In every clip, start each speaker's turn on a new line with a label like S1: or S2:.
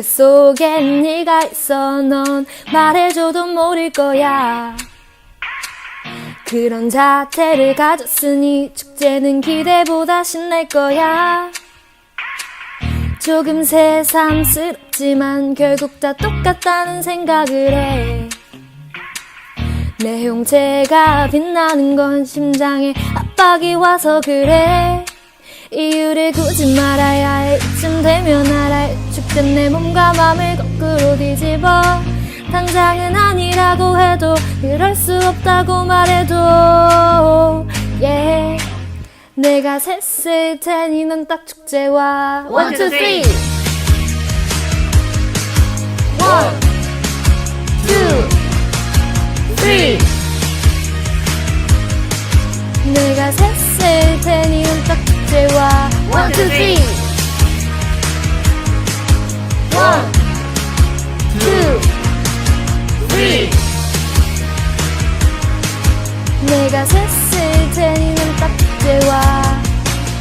S1: 축제 속엔 네가 있어 넌 말해줘도 모를 거야 그런 자태를 가졌으니 축제는 기대보다 신날 거야 조금 새삼스럽지만 결국 다 똑같다는 생각을 해. 내 형체가 빛나는 건 심장에 압박이 와서 그래. 이유를 굳이 말아야 해. 이쯤 되면 알아. 축제 내 몸과 맘을 거꾸로 뒤집어. 당장은 아니라고 해도 그럴 수 없다고 말해도. Yeah. 내가 셌을 테니 넌 딱 축제와 One, two, three One, two, three 내가 셌을 테니 넌딱 축제와 One, two, three 내가 셌을 테니 넌딱 축제와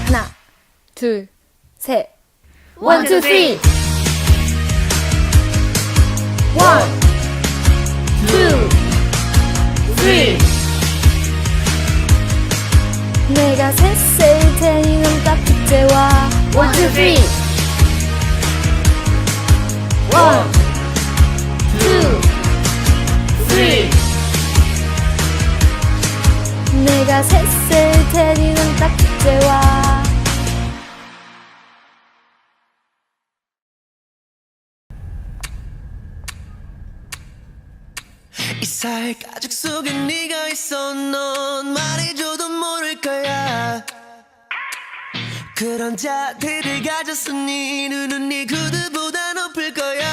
S1: 하나 둘셋 One, two, three One, two, three 내가 셌을 테니 넌딱 축제와 One, two, three One, two, 내가 셌을 테니 넌딱 축제와
S2: 이사의 가죽 속에 네가 있어 넌 말해줘도 모를 거야. 그런 자태를 가졌으니 눈은 네 구두보다 높을 거야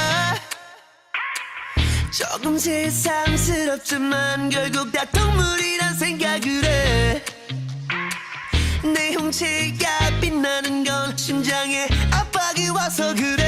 S2: 조금 새삼스럽지만 결국 다 동물이란 생각을 해. 내 형체가 빛나는 건 심장에 압박이 와서 그래